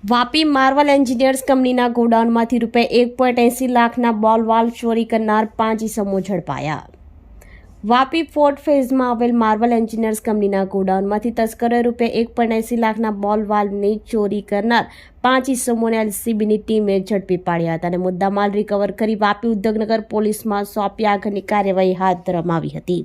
Vapi Marvel engineers કંપનીના ગોડાઉનમાંથી રૂપિયા એક પોઈન્ટ એંસી લાખના બોલ વાલ્વ ચોરી કરનાર પાંચ ઇસમો ઝડપાયા. વાપી ફોર્ટ ફેઝમાં આવેલ માર્વલ એન્જિનિયર્સ કંપનીના ગોડાઉનમાંથી તસ્કરોએ રૂપિયા એક પોઈન્ટ એંસી લાખના બોલ વાલ્વની ચોરી કરનાર પાંચ ઇસમોને એલસીબીની ટીમે ઝડપી પાડ્યા હતા અને મુદ્દામાલ રિકવર કરી વાપી ઉદ્યોગનગર પોલીસમાં સોંપી આગળની કાર્યવાહી હાથ ધરવામાં આવી હતી.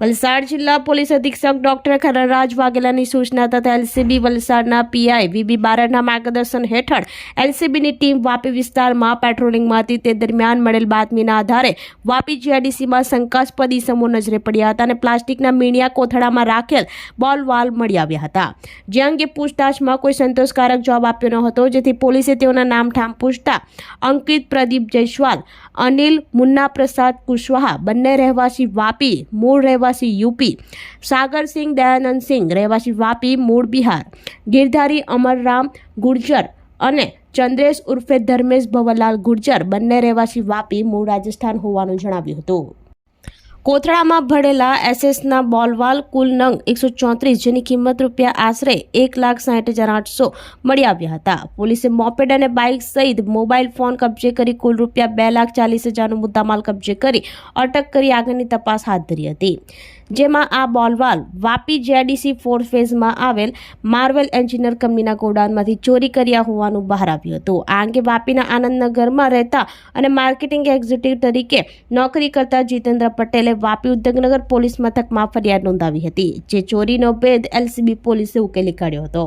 વલસાડ જિલ્લા પોલીસ અધિક્ષક ડોક્ટર ખરણરાજ વાઘેલાની સૂચના તથા એલસીબી વલસાડના પીઆઈ વીબી બારડના માર્ગદર્શન હેઠળ એલસીબીની ટીમ વાપી વિસ્તારમાં પેટ્રોલિંગમાં હતી તે દરમિયાન મળેલ બાતમીના આધારે વાપી જીઆઈડીસીમાં શંકાસ્પદ ઇસમો નજરે પડ્યા હતા અને પ્લાસ્ટિકના મીણિયા કોથળામાં રાખેલ બોલ વાલ મળી આવ્યા હતા. જે અંગે પૂછતાછમાં કોઈ સંતોષકારક જવાબ આપ્યો ન હતો, જેથી પોલીસે તેઓના નામ ઠામ પૂછતા અંકિત પ્રદીપ જયસ્વાલ, અનિલ મુન્ના પ્રસાદ કુશવાહા, બંને રહેવાસી વાપી, મૂળ રહેવાસી યુપી, સાગરસિંહ, દયાનંદસિંહ, રહેવાસી વાપી, મૂળ બિહાર, ગિરધારી અમરરામ ગુર્જર અને ચંદ્રેશ ઉર્ફે ધર્મેશ ભવરલાલ ગુર્જર બંને રહેવાસી વાપી, મૂળ રાજસ્થાન હોવાનું જણાવ્યું હતું. કોથળામાં ભરેલા એસએસના બોલવાલ કુલ નંગ એકસો ચોત્રીસ, જેની કિંમત રૂપિયા આશરે એક લાખ સાઠ હજાર આઠસો મળી આવ્યા હતા. પોલીસે મોપેડ અને બાઇક સહિત મોબાઈલ ફોન કબજે કરી કુલ રૂપિયા બે લાખ ચાલીસ હજારનો મુદ્દામાલ કબજે કરી અટક કરી આગળની તપાસ હાથ ધરી હતી. જેમાં આ બોલવાલ વાપી જેડીસી ફોર ફેઝમાં આવેલ માર્વેલ એન્જિનિયર કંપનીના ગોડાઉનમાંથી ચોરી કર્યા હોવાનું બહાર આવ્યું હતું. આ અંગે વાપીના આનંદનગરમાં રહેતા અને માર્કેટિંગ એક્ઝિક્યુટિવ તરીકે નોકરી કરતા જીતેન્દ્ર પટેલે વાપી ઉદ્યોગનગર પોલીસ મથકમાં ફરિયાદ નોંધાવી હતી, જે ચોરીનો ભેદ એલસીબી પોલીસે ઉકેલી કાઢ્યો હતો.